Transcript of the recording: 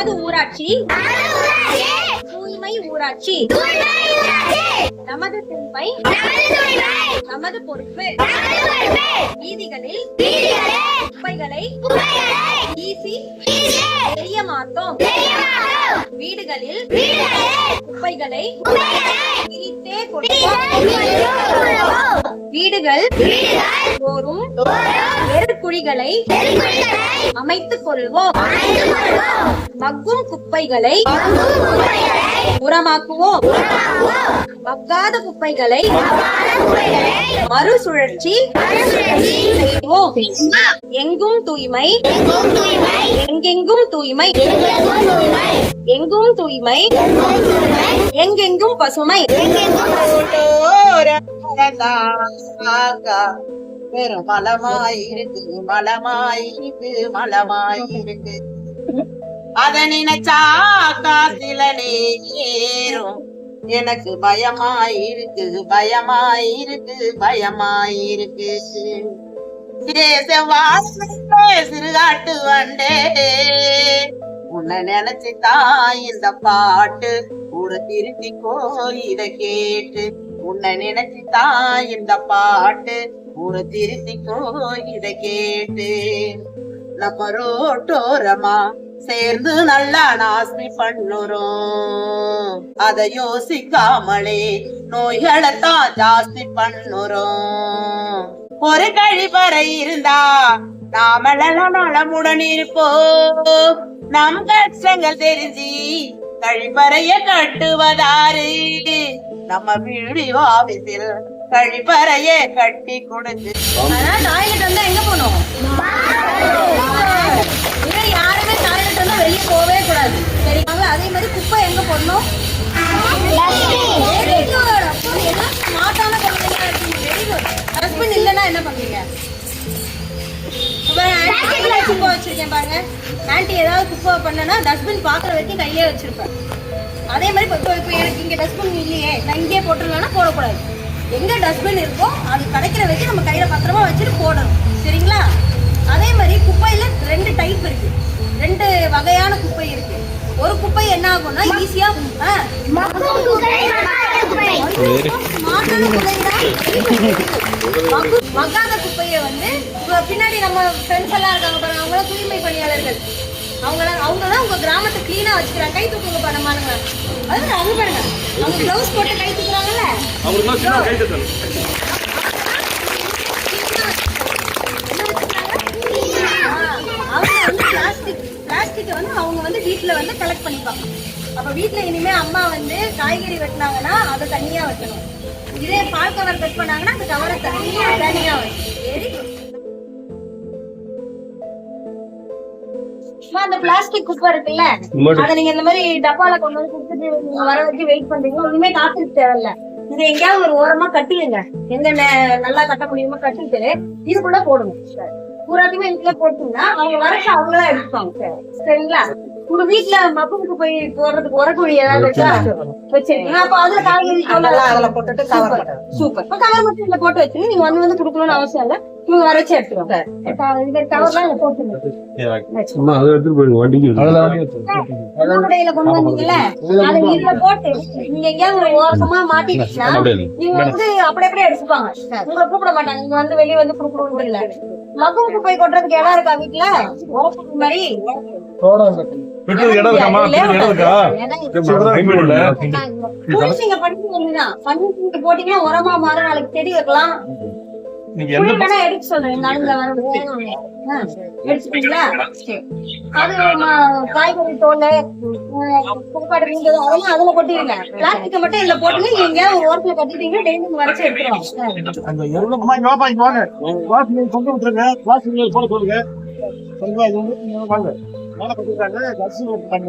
நமது ஊராட்சி. தூய்மை ஊராட்சி. நமது தூய்மை நமது பொறுப்பு. வீதிகளில் குப்பைகளை வீசி எரிய மாட்டோம். வீடுகளில் குப்பைகளை பிரித்தே வீடுகள் தோறும் நெருக்குழிகளை அமைத்துக் கொள்வோம். மக்கும் குப்பைகளை உரமாக்குவோம். மக்காத குப்பைகளை மறுசுழற்சி செய்வோம். எங்கும் தூய்மை எங்கெங்கும் தூய்மை. எங்கும் தூய்மை எங்கெங்கும் பசுமை. வெறும் மலமாயிருக்கு மலமாயிருக்கு மலமாயிருக்கு. அத நினைச்சா காசில ஏறும் எனக்கு பயமாயிருக்கு பயமாயிருக்கு பயமாயிருக்கு. தேசவாசே சிறுகாட்டு வண்டே. உன்னை நினைச்சுதான் இந்த பாட்டு ஊரை திருத்திக்கோ இத கேட்டு. உன்னை நினைச்சுதான் இந்த பாட்டு ஊரை திருத்திக்கோ இத கேட்டு. நம்ம ரோட்டோரமா சேர்ந்து நல்லா நாஸ்மி பண்ணுறோம். அத யோசிக்காமலே நோய்களை தான் ஜாஸ்தி பண்ணுறோம். ஒரு கழிப்பறை இருந்தா நாமளெல்லாம் நலமுடன் இருப்போம். நம் கஷ்டங்கள் தெரிஞ்சு கழிப்பறைய கட்டுவதாரு நம்ம வீடு ஆபீஸில் கழிப்பறைய கட்டி கொடுத்து. ஆனா டாய்லெட் வந்தா எங்க இதை யாருமே டாய்லெட் வந்தா வெளியே போகவே கூடாது. சரிங்களா அதே மாதிரி குப்பை எங்க போடணும். Dustbin இல்லைன்னா என்ன பண்ணுவீங்க? வச்சிருக்கேன் பாருங்க. ஆன்ட்டி ஏதாவது குப்பை பண்ணனா டஸ்ட்பின் பாக்குற வரைக்கும் கையிலே வச்சிருப்பேன். அதே மாதிரி இப்போ இப்போ எனக்கு இங்க டஸ்ட்பின் இல்லையே. நான் இங்கேயே போட்டுருவேன்னா போடக்கூடாது. எங்க டஸ்ட்பின் இருக்கோ அது கிடைக்கிற வரைக்கும் நம்ம கையில பத்திரமா வச்சுட்டு போடணும். சரிங்களா? அதே மாதிரி குப்பையில ரெண்டு டைப் இருக்கு. ரெண்டு வகையான குப்பை இருக்கு. ஒரு குப்பை என்ன ஆகும்னா ஈஸியா மாட்டான குப்பைதான் மக்கு- மக்காத குப்பையை வந்து பின்னாடி நம்ம ஃப்ரெண்ட்ஸ் எல்லாம் இருக்காங்க பாருங்க அவங்களாம் தூய்மை பணியாளர்கள். அவங்கள அவங்க தான் உங்க கிராமத்தை கிளீனா வச்சுக்கிறாங்க. கை தூக்குங்க பண்ணமானுங்க அது அவங்க பாருங்க. அவங்க க்ளவுஸ் போட்டு கை தூக்குறாங்கல்ல? அவங்க வந்து பிளாஸ்டிக் பிளாஸ்டிக்கை வந்து அவங்க வந்து வீட்ல வந்து கலெக்ட் பண்ணிப்பாங்க. அப்ப வீட்ல இனிமே அம்மா வந்து காய்கறி வெட்டினாங்கன்னா அதை தனியா வைக்கணும். இதே பால் கவர் கட் பண்ணாங்கன்னா அந்த கவரை தனியா தனியா வைக்கணும் வெரி குட் அந்த பிளாஸ்டிக் குப்பை இருக்குல்ல? அத நீங்க இந்த மாதிரி டப்பால கொண்டு வந்து கொடுத்துட்டு வர வரைக்கும் வெயிட் பண்றீங்க இனிமே காத்துக்கு தேவையில்ல. இதை எங்கேயாவது ஒரு ஓரமா கட்டிடுங்க. எங்க நல்லா கட்ட முடியுமோ கட்டிட்டு இதுக்குள்ள போடுங்க பூராத்தையுமே இதுக்குள்ள போட்டீங்கன்னா அவங்க வரக்கு அவங்களா எடுப்பாங்க. சரிங்களா? உங்க வீட்டுல மப்புக்கு போய் போடுறதுக்கு உரக்குழி ஏதாவது இருக்கா? வச்சிருக்கீங்க அப்ப அதுல காய்கறி அதெல்லாம் அதுல போட்டுட்டு சூப்பர். இப்ப கவர் மட்டும் இதுல போட்டு வச்சுங்க நீங்க வந்து வந்து குடுக்கணும்னு அவசியம் இல்ல. இவங்க வரைச்சு எடுத்துருவாங்க கவர்லாம் இதுல போட்டுருங்க கடையில கொண்டு வந்தீங்கல்ல? அதை இதுல போட்டு நீங்க எங்கேயாவது ஒரு ஓரமா மாட்டிட்டீங்கன்னா நீங்க வந்து அப்படி அப்படியே எடுத்துப்பாங்க. உங்களை கூப்பிட மாட்டாங்க. நீங்க வந்து வெளிய வந்து குடுக்கணும் இல்ல. மக்கும் குப்பை கொட்டுறதுக்கு இடம் இருக்கா வீட்டுல மாதிரி. பெட்ரோல் இடம் இருக்காமா இடம் இருக்கா? போட்டீங்கன்னா உரமா மாற நாளைக்கு செடி வைக்கலாம். நீங்க எந்த எடுக்க சொல்றேன். நடுங்க எடுத்துட்டீங்களா. அது காய்கறி தோல் குப்பாடு மீந்தது அதெல்லாம் அதுல கொட்டிருங்க. பிளாஸ்டிக்க மட்டும் இதுல போட்டுங்க. நீங்க ஓரத்துல கட்டிட்டீங்கன்னா டெய்லி வரைச்சு எடுத்துருவாங்க. அந்த எவ்வளவு அம்மா இங்க வாப்பா இங்க வாங்க. வாசல் நீங்க கொண்டு விட்டுருங்க. நீங்க போட சொல்லுங்க. சரிங்களா? இது வந்து நீங்க வாங்க. மேல கட்டிருக்காங்க. கட்சி பண்ணி